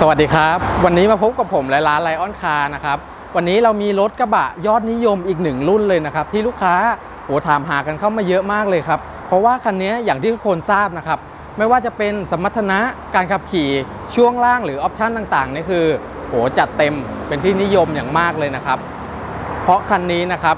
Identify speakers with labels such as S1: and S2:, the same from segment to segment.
S1: สวัสดีครับ วันนี้มาพบกับผมและร้านไลออนคาร์นะครับวันนี้เรามีรถกระบะยอดนิยมอีกหนึ่งรุ่นเลยนะครับที่ลูกค้าโหถามหากันเข้ามาเยอะมากเลยครับ เพราะว่าคันนี้อย่างที่ทุกคนทราบนะครับไม่ว่าจะเป็นสมรรถนะการขับขี่ช่วงล่างหรือออปชันต่างๆนี่คือโหจัดเต็มเป็นที่นิยมอย่างมากเลยนะครับ เพราะคันนี้นะครับ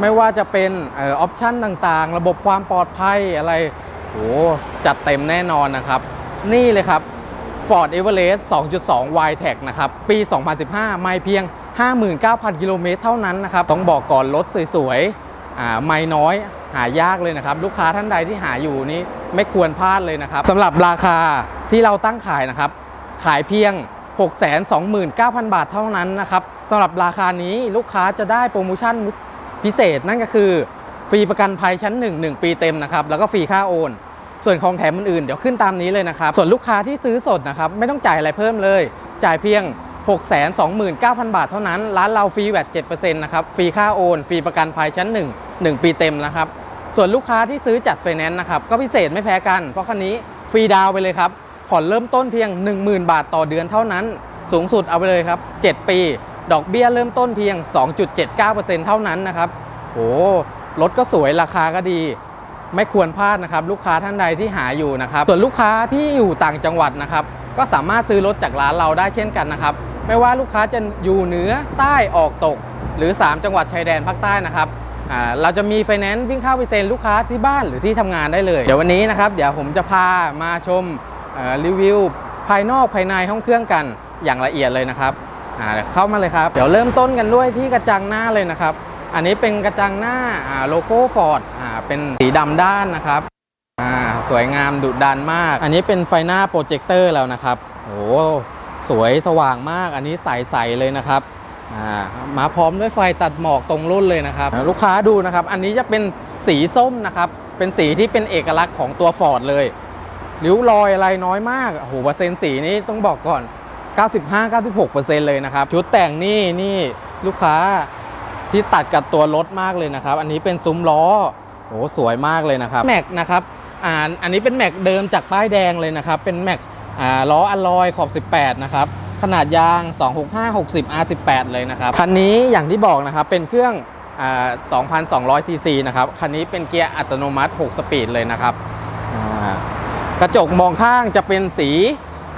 S1: ไม่ว่าจะเป็นอออปชันต่างๆ ระบบความปลอดภัยอะไรโหจัดเต็มแน่นอนนะครับ นี่เลยครับ Ford Everest 2.2 y t e c นะครับ ปี 2015 ไม่เพียง 59,000 กิโลเมตรเท่านั้นนะครับ ต้องบอกก่อนรถสวยๆไม่น้อยหายากเลยนะครับ ลูกค้าท่านใดที่หาอยู่นี้ไม่ควรพลาดเลยนะครับสำหรับราคาที่เราตั้งขายนะครับ ขายเพียง 629,000 บาทเท่านั้นนะครับสำหรับราคานี้ลูกค้าจะได้โปรโมชั่นพิเศษนั่นก็คือ ฟรีประกันภัยชั้น 1 1 ปีเต็มนะครับ แล้วก็ฟรีค่าโอน ส่วนของแถมอื่นๆเดี๋ยวขึ้นตามนี้เลยนะครับ ส่วนลูกค้าที่ซื้อสดนะครับ ไม่ต้องจ่ายอะไรเพิ่มเลย จ่ายเพียง 629,000 บาทเท่านั้น ร้านเราฟรีแวด7%นะครับ ฟรีค่าโอน ฟรีประกันภัยชั้น 1 1 ปีเต็มนะครับ ส่วนลูกค้าที่ซื้อจัดไฟแนนซ์นะครับ ก็พิเศษไม่แพ้กัน เพราะคันนี้ฟรีดาวไปเลยครับ ผ่อนเริ่มต้นเพียง 10,000 บาทต่อเดือนเท่านั้น สูงสุดเอาไปเลยครับ 7 ปี ดอกเบี้ยเริ่มต้นเพียง 2.79%เท่านั้นนะครับ โอ้รถก็สวยราคาก็ดี ไม่ควรพลาดนะครับ ลูกค้าท่านใดที่หาอยู่นะครับ ส่วนลูกค้าที่อยู่ต่างจังหวัดนะครับ ก็สามารถซื้อรถจากร้านเราได้เช่นกันนะครับ ไม่ว่าลูกค้าจะอยู่เหนือใต้ออกตก หรือ 3 จังหวัดชายแดนภาคใต้นะครับเราจะมีไฟแนนซ์วิ่งเข้าไปเซ็นลูกค้าที่บ้านหรือที่ทำงานได้เลย เดี๋ยววันนี้นะครับเดี๋ยวผมจะพามาชมรีวิวภายนอกภายในห้องเครื่องกันอย่างละเอียดเลยนะครับเดี๋ยวเข้ามาเลยครับ เดี๋ยวเริ่มต้นกันด้วยที่กระจังหน้าเลยนะครับ อันนี้เป็นกระจังหน้าโลโก้ฟอร์ด เป็นสีดำด้านนะครับอ่าสวยงามดุดันมาก อันนี้เป็นไฟหน้าโปรเจคเตอร์แล้วนะครับโอ้สวยสว่างมากอันนี้ใสๆเลยนะครับอ่ามาพร้อมด้วยไฟตัดหมอกตรงรุ่นเลยนะครับ ลูกค้าดูนะครับ อันนี้จะเป็นสีส้มนะครับ เป็นสีที่เป็นเอกลักษณ์ของตัวฟอร์ดเลยริ้วรอยอะไรน้อยมากโอ้โหเปอร์เซ็นต์สีนี้ต้องบอกก่อน 95-96%เลยนะครับ ชุดแต่งนี่นี่ลูกค้าที่ตัดกับตัวรถมากเลยนะครับ อันนี้เป็นซุ้มล้อ โอ้สวยมากเลยนะครับแม็กนะครับอ่าอันนี้เป็นแม็กเดิมจากป้ายแดงเลยนะครับเป็นแม็กอ่าล้ออลลอยขอบ 18 นะครับขนาดยาง 265 60 R18 เลยนะครับคันนี้อย่างที่บอกนะครับเป็นเครื่องอ่า2,200ซีซีนะครับคันนี้เป็นเกียร์อัตโนมัติ 6 สปีดเลยนะครับกระจกมองข้างจะเป็นสี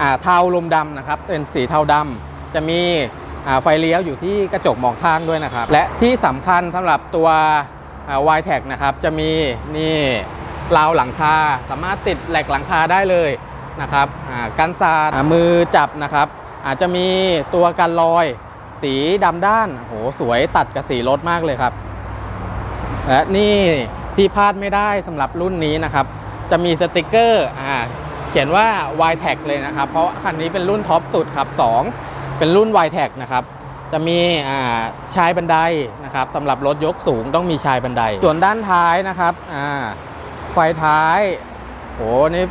S1: อ่าเทาลมดำนะครับ เป็นสีเทาดำจะมีอ่าไฟเลี้ยวอยู่ที่กระจกมองข้างด้วยนะครับ และที่สำคัญสำหรับตัว วายแท็กนะครับจะมีนี่ราวหลังคาสามารถติดแหลกหลังคาได้เลยนะครับกันสาดมือจับนะครับ อาจจะมีตัวกันรอยสีดำด้านโหสวยตัดกับสีรถมากเลยครับ และนี่ที่พลาดไม่ได้สำหรับรุ่นนี้นะครับ จะมีสติกเกอร์อ่าเขียนว่า y t a g เลยนะครับ เพราะคันนี้เป็นรุ่นท็อปสุดครับ 2 เป็นรุ่น y t a g นะครับ จะมีชายบันไดนะครับสำหรับรถยกสูงต้องมีชายบันได ส่วนด้านท้ายนะครับไฟท้ายโหนี่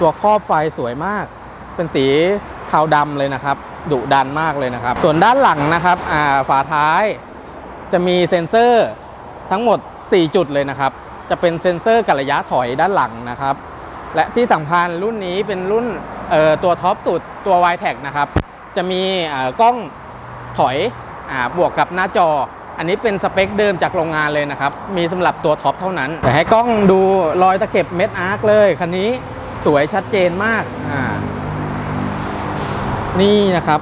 S1: ตัวครอบไฟสวยมาก เป็นสีเทาดำเลยนะครับดุดันมากเลยนะครับ ส่วนด้านหลังนะครับฝาท้ายจะมีเซ็นเซอร์ทั้งหมด 4 จุดเลยนะครับ จะเป็นเซ็นเซอร์กับระยะถอยด้านหลังนะครับ และที่สำคัญรุ่นนี้เป็นรุ่นตัวท็อปสุดตัว y t e c นะครับ จะมีกล้อง ถอยอบวกกับหน้าจอ อันนี้เป็นสเปคเดิมจากโรงงานเลยนะครับ มีสำหรับตัวท็อปเท่านั้นแต่ให้กล้องดูรอยตะเข็บเม็ดอาร์คเลย คันนี้สวยชัดเจนมากอ่านี่นะครับ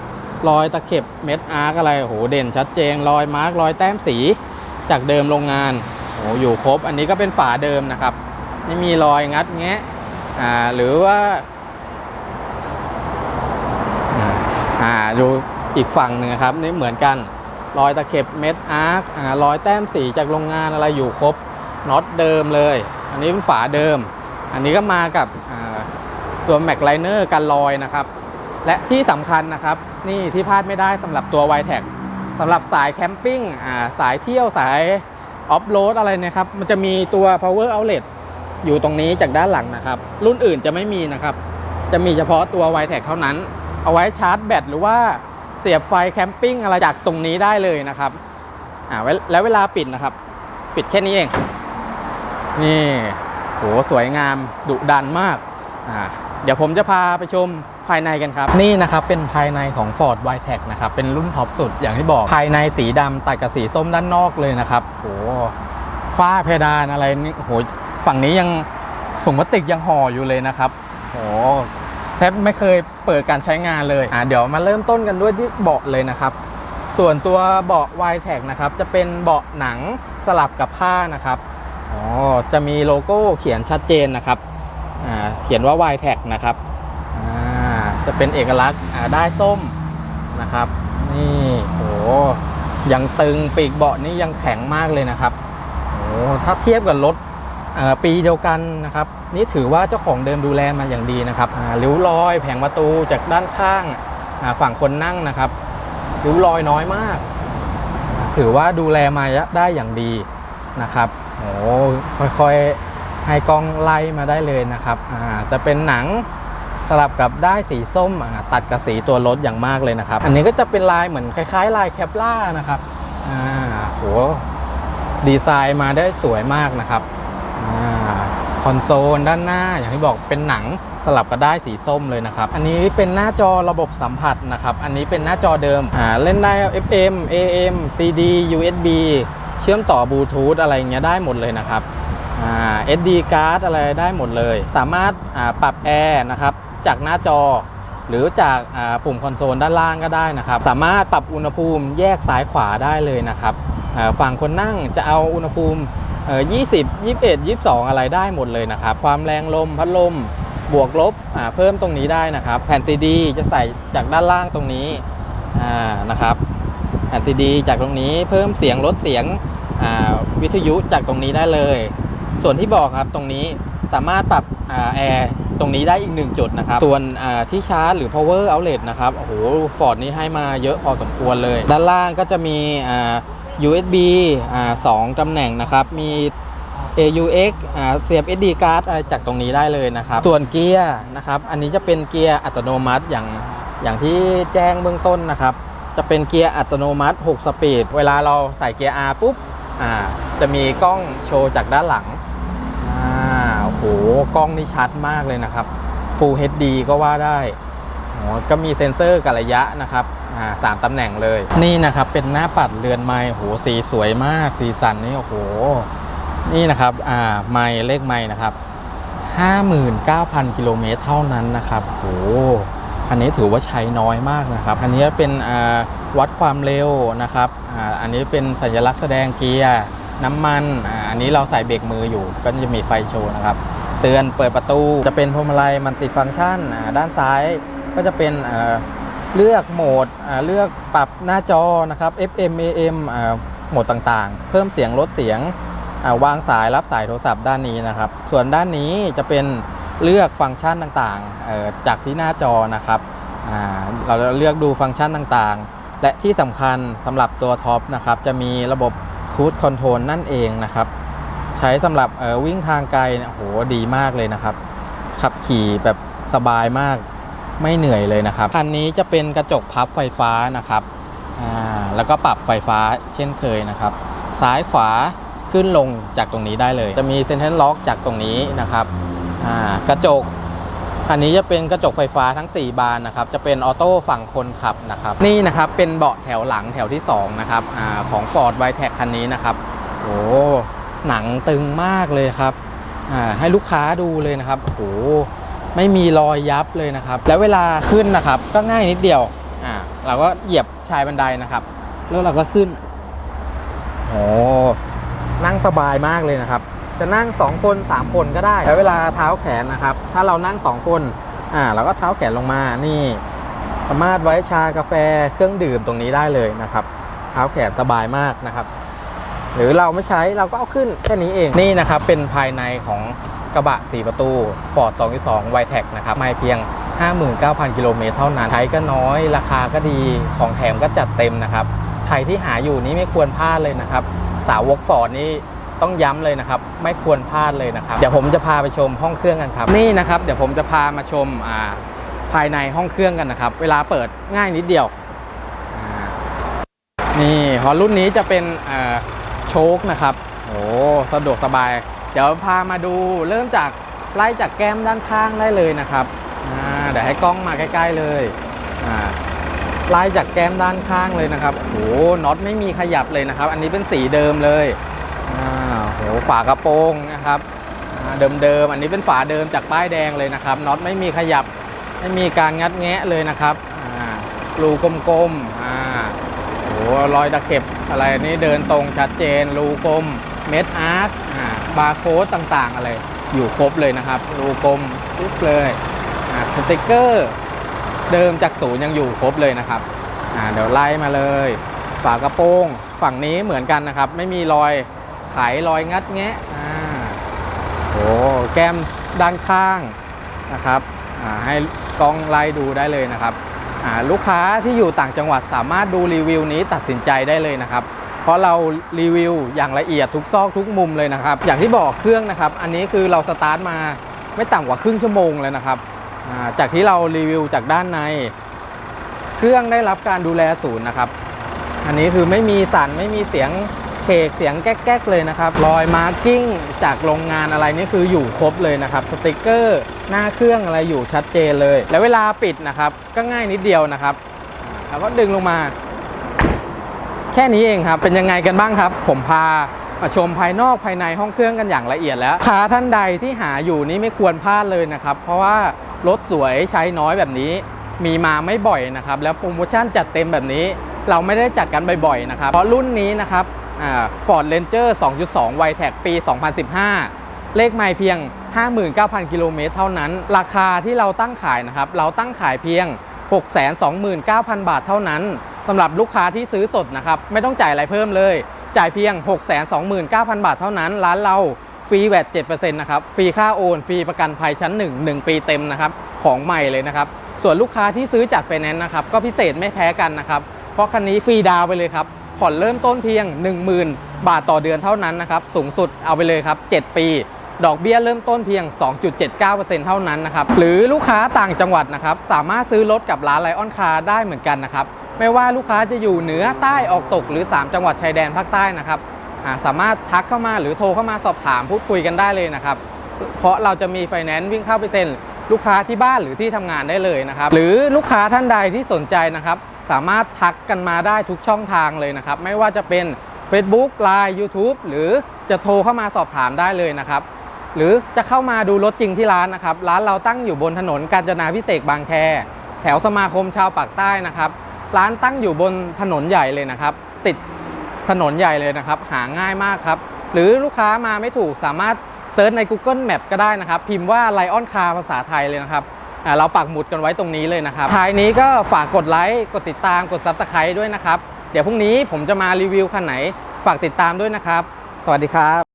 S1: รอยตะเข็บเม็ดอาร์กอะไรโหเด่นชัดเจน รอยมาร์กรอยแต้มสีจากเดิมโรงงานโหอยู่ครบ อันนี้ก็เป็นฝาเดิมนะครับไม่มีรอยงัดแงะอ่าหรือว่า อ่าดู อีกฝั่งหนึ่งครับนี่เหมือนกันรอยตะเข็บเม็ดอาร์กอ่ารอยแต้มสีจากโรงงานอะไรอยู่ครบน็อตเดิมเลย อันนี้เป็นฝาเดิม อันนี้ก็มากับตัวแม็กไลเนอร์กันรอยนะครับ และที่สำคัญนะครับ นี่ที่พลาดไม่ได้สำหรับตัว y t e c สำหรับสายแคมปิ้งสายเที่ยวสายออฟโรดอะไรนะครับ มันจะมีตัว power outlet อยู่ตรงนี้จากด้านหลังนะครับ รุ่นอื่นจะไม่มีนะครับ จะมีเฉพาะตัว y t e c เท่านั้น เอาไว้ชาร์จแบตหรือว่า เสียบไฟแคมปิ้งอะไรจากตรงนี้ได้เลยนะครับอ่าแล้วเวลาปิดนะครับ ปิดแค่นี้เอง นี่โหสวยงามดุดันมากอ่าเดี๋ยวผมจะพาไปชมภายในกันครับ นี่นะครับเป็นภายในของ Ford w i t e c นะครับ เป็นรุ่นท็อปสุดอย่างที่บอกภายในสีดำตัดกับสีส้มด้านนอกเลยนะครับโหฝ้าเพดานอะไรนี่โหฝั่งนี้ยังถุงพลาสติกยังห่ออยู่เลยนะครับโห ทบไม่เคยเปิดการใช้งานเลยอะเดี๋ยวมาเริ่มต้นกันด้วยที่เบาะเลยนะครับ ส่วนตัวเบาะ w i t e c นะครับจะเป็นเบาะหนังสลับกับผ้านะครับอ๋อจะมีโลโก้เขียนชัดเจนนะครับอ่าเขียนว่า y t a g นะครับอ่าจะเป็นเอกลักษณ์อ่าได้ส้มนะครับ นี่โหยังตึงปีกเบาะนี่ยังแข็งมากเลยนะครับโอ้ถ้าเทียบกับรถ ปีเดียวกันนะครับนี่ถือว่าเจ้าของเดิมดูแลมาอย่างดีนะครับริ้วรอยแผงประตูจากด้านข้างฝั่งคนนั่งนะครับริ้วรอยน้อยมาก ถือว่าดูแลมาได้อย่างดีนะครับโอ้ค่อยๆให้กล้องไล่มาได้เลยนะครับจะเป็นหนังสลับกับได้สีส้มตัดกับสีตัวรถอย่างมากเลยนะครับ อันนี้ก็จะเป็นลายเหมือนคล้ายๆ ลายแคปล่านะครับอ่าโหดีไซน์มาได้สวยมากนะครับ คอนโซลด้านหน้าอย่างที่บอกเป็นหนังสลับกับได้สีส้มเลยนะครับ อันนี้เป็นหน้าจอระบบสัมผัสนะครับ อันนี้เป็นหน้าจอเดิมอ่าเล่นได้ FM AM CD USB เชื่อมต่อบลูทูธอะไรอย่างเงี้ยได้หมดเลยนะครับอ่า SD card อะไรได้หมดเลย สามารถอ่าปรับแอร์นะครับจากหน้าจอ หรือจากอ่าปุ่มคอนโซลด้านล่างก็ได้นะครับ สามารถปรับอุณหภูมิแยกซ้ายขวาได้เลยนะครับฝั่งคนนั่งจะเอาอุณหภูมิ อ่อ20 21 22 อะไรได้หมดเลยนะครับ ความแรงลมพัดลมบวกลบอ่าเพิ่มตรงนี้ได้นะครับ แผ่นซีดีจะใส่จากด้านล่างตรงนี้อ่านะครับ แผ่นซีดีจากตรงนี้เพิ่มเสียงลดเสียงอ่าวิทยุจากตรงนี้ได้เลย ส่วนที่บอกครับตรงนี้สามารถปรับอ่าแอร์ตรงนี้ได้อีกหนึ่งจุดนะครับ ส่วนอ่าที่ชาร์จหรือ power outlet นะครับ โอ้โหฟอร์ดนี่ให้มาเยอะพอสมควรเลย ด้านล่างก็จะมีอ่า USB อ่าสองตำแหน่งนะครับ มี AUX อ่าเสียบ SD card อะไรจากตรงนี้ได้เลยนะครับ ส่วนเกียร์นะครับ อันนี้จะเป็นเกียร์อัตโนมัติอย่างอย่างที่แจ้งเบื้องต้นนะครับ จะเป็นเกียร์อัตโนมัติ 6 สปีด เวลาเราใส่เกียร์ R ปุ๊บอ่าจะมีกล้องโชว์จากด้านหลังอ่าโอ้โหกล้องนี่ชัดมากเลยนะครับ Full HD ก็ว่าได้ก็มีเซ็นเซอร์กับระยะนะครับ สามตำแหน่งเลย นี่นะครับเป็นหน้าปัดเรือนไม้โหสีสวยมากสีสันนี่โอ้โห นี่นะครับอ่าไม้เลขไม้นะครับ59,000 กิโลเมตรเท่านั้นนะครับโหอันนี้ถือว่าใช้น้อยมากนะครับ อันนี้เป็นวัดความเร็วนะครับอ่าอันนี้เป็นสัญลักษณ์แสดงเกียร์น้ำมันอ่าอันนี้เราใส่เบรกมืออยู่ ก็จะมีไฟโชว์นะครับ เตือนเปิดประตูจะเป็นพวงมาลัยมันติฟังก์ชันอ่าด้านซ้ายก็จะเป็นอ่า เลือกโหมดเลือกปรับหน้าจอนะครับ FM AM โหมดต่างๆ เพิ่มเสียงลดเสียงวางสายรับสายโทรศัพท์ด้านนี้นะครับ ส่วนด้านนี้จะเป็นเลือกฟังก์ชันต่างๆ จากที่หน้าจอนะครับเราเลือกดูฟังก์ชันต่างๆ และที่สำคัญสำหรับตัวท็อปนะครับจะมีระบบคูดคอนโทรลนั่นเองนะครับ ใช้สำหรับวิ่งทางไกลโหดีมากเลยนะครับ ขับขี่แบบสบายมาก ไม่เหนื่อยเลยนะครับคันนี้จะเป็นกระจกพับไฟฟ้านะครับอ่าแล้วก็ปรับไฟฟ้าเช่นเคยนะครับ ซ้ายขวาขึ้นลงจากตรงนี้ได้เลย จะมีเซ็นทรัลล็อกจากตรงนี้นะครับอ่ากระจกอันนี้จะเป็นกระจกไฟฟ้าทั้ง 4 บานนะครับ จะเป็นออโต้ฝั่งคนขับนะครับ นี่นะครับเป็นเบาะแถวหลังแถวที่ 2 นะครับอของ Ford w i t e c คันนี้นะครับ โอ้หนังตึงมากเลยครับให้ลูกค้าดูเลยนะครับ โอ้ ไม่มีรอยยับเลยนะครับ แล้วเวลาขึ้นนะครับ ก็ง่ายนิดเดียวอ่าเราก็เหยียบชายบันไดนะครับ แล้วเราก็ขึ้นโอ้นั่งสบายมากเลยนะครับ จะนั่ง 2 คน 3 คนก็ได้ใช้เวลาเท้าแขนนะครับ ถ้าเรานั่ง 2 คนอ่าเราก็เท้าแขนลงมานี่สามารถไว้ชากาแฟเครื่องดื่มตรงนี้ได้เลยนะครับ เท้าแขนสบายมากนะครับ หรือเราไม่ใช้เราก็เอาขึ้นแค่นี้เองนี่นะครับเป็นภายในของ กระบะ 4 ประตู Ford 2.2 y t e c นะครับไม่เพียง 59,000 กิโลเมตรเท่านั้น ใช้ก็น้อย ราคาก็ดี ของแถมก็จัดเต็มนะครับ ใครที่หาอยู่นี้ไม่ควรพลาดเลยนะครับ สาวกฟอร์ดนี่ต้องย้ำเลยนะครับ ไม่ควรพลาดเลยนะครับ เดี๋ยวผมจะพาไปชมห้องเครื่องกันครับ นี่นะครับ เดี๋ยวผมจะพามาชมอ่าภายในห้องเครื่องกันนะครับ เวลาเปิดง่ายนิดเดียว นี่พอรุ่นนี้จะเป็นอ่าโชคนะครับ โอ้สะดวกสบาย เดี๋ยวพามาดูเริ่มจากไล่จากแก้มด้านข้างได้เลยนะครับเดี๋ยวให้กล้องมาใกล้ ๆเลยไล่จากแก้มด้านข้างเลยนะครับโหน็อตไม่มีขยับเลยนะครับ อันนี้เป็นสีเดิมเลยอ่าโหฝากระโปรงนะครับเดิมๆอันนี้เป็นฝาเดิมจากป้ายแดงเลยนะครับน็อตไม่มีขยับไม่มีการงัดแงะเลยนะครับรูกลมๆอ่าโหรอยตะเข็บอะไรนี่เดินตรงชัดเจนรูกลมเม็ดอาร์ค บาร์โค้ดต่างๆ อะไร อยู่ครบเลยนะครับรูกลมปุ๊บเลยสติกเกอร์เดิมจากศูนย์ยังอยู่ครบเลยนะครับเดี๋ยวไล่มาเลย ฝากระโปรงฝั่งนี้เหมือนกันนะครับ ไม่มีรอยไขรอยงัดแงะโอ้แก้มด้านข้างนะครับให้กล้องไล่ดูได้เลยนะครับลูกค้าที่อยู่ต่างจังหวัดสามารถดูรีวิวนี้ตัดสินใจได้เลยนะครับ เพราะเรารีวิวอย่างละเอียดทุกซอกทุกมุมเลยนะครับ อย่างที่บอกเครื่องนะครับ อันนี้คือเราสตาร์ทมาไม่ต่ำกว่าครึ่งชั่วโมงเลยนะครับาจากที่เรารีวิวจากด้านใน เครื่องได้รับการดูแลศูนย์นะครับ อันนี้คือไม่มีสั่นไม่มีเสียงเคกเสียงแก๊กๆเลยนะครับ รอยมาร์กิ้งจากโรงงานอะไรนี่คืออยู่ครบเลยนะครับ สติกเกอร์หน้าเครื่องอะไรอยู่ชัดเจนเลย แล้วเวลาปิดนะครับ ก็ง่ายนิดเดียวนะครับ แล้วก็ดึงลงมา แค่นี้เองครับ เป็นยังไงกันบ้างครับ ผมพามาชมภายนอกภายในห้องเครื่องกันอย่างละเอียดแล้วค้าท่านใดที่หาอยู่นี่ไม่ควรพลาดเลยนะครับ เพราะว่ารถสวยใช้น้อยแบบนี้มีมาไม่บ่อยนะครับ แล้วโปรโมชั่นจัดเต็มแบบนี้ เราไม่ได้จัดกันบ่อยๆนะครับ เพราะรุ่นนี้นะครับฟอร์ดเรนเจอร์2.2 w i t e c ปี 2015 เลขไม่เพียง 59,000 กิโลเมตรเท่านั้น ราคาที่เราตั้งขายนะครับ เราตั้งขายเพียง 629,000 บาทเท่านั้น สำหรับลูกค้าที่ซื้อสดนะครับไม่ต้องจ่ายอะไรเพิ่มเลย จ่ายเพียง 629,000 บาทเท่านั้น ร้านเราฟรีแวด7%นะครับฟรีค่าโอนฟรีประกันภัยชั้น 1 1 ปีเต็มนะครับของใหม่เลยนะครับส่วนลูกค้าที่ซื้อจัดไฟแนนซ์นะครับก็พิเศษไม่แพ้กันนะครับเพราะคันนี้ฟรีดาวไปเลยครับผ่อนเริ่มต้นเพียง 10,000 บาทต่อเดือนเท่านั้นนะครับสูงสุดเอาไปเลยครับ 7 ปีดอกเบี้ยเริ่มต้นเพียง 2.79%เท่านั้นนะครับ หรือลูกค้าต่างจังหวัดนะครับ สามารถซื้อรถกับร้านไลออนคาร์ได้เหมือนกันนะครับ ไม่ว่าลูกค้าจะอยู่เหนือใต้ออกตกหรือ 3 จังหวัดชายแดนภาคใต้นะครับาสามารถทักเข้ามาหรือโทรเข้ามาสอบถามพูดคุยกันได้เลยนะครับ เพราะเราจะมีไฟแนนซ์วิ่งเข้าไปเซ็นลูกค้าที่บ้านหรือที่ทำงานได้เลยนะครับ หรือลูกค้าท่านใดที่สนใจนะครับ สามารถทักกันมาได้ทุกช่องทางเลยนะครับ ไม่ว่าจะเป็น Facebook Line YouTube หรือจะโทรเข้ามาสอบถามได้เลยนะครับ หรือจะเข้ามาดูรถจริงที่ร้านนะครับ ร้านเราตั้งอยู่บนถนนกาญจนาพิเศษบางแค แถวสมาคมชาวปากใต้นะครับ ร้านตั้งอยู่บนถนนใหญ่เลยนะครับ ติดถนนใหญ่เลยนะครับ หาง่ายมากครับ หรือลูกค้ามาไม่ถูกสามารถเซิร์ชใน Google Map ก็ได้นะครับ พิมพ์ว่า Lion Car ภาษาไทยเลยนะครับเราปักหมุดกันไว้ตรงนี้เลยนะครับ ท้ายนี้ก็ฝากกดไลค์ กดติดตาม กด Subscribe ด้วยนะครับ เดี๋ยวพรุ่งนี้ผมจะมารีวิวคันไหน ฝากติดตามด้วยนะครับ สวัสดีครับ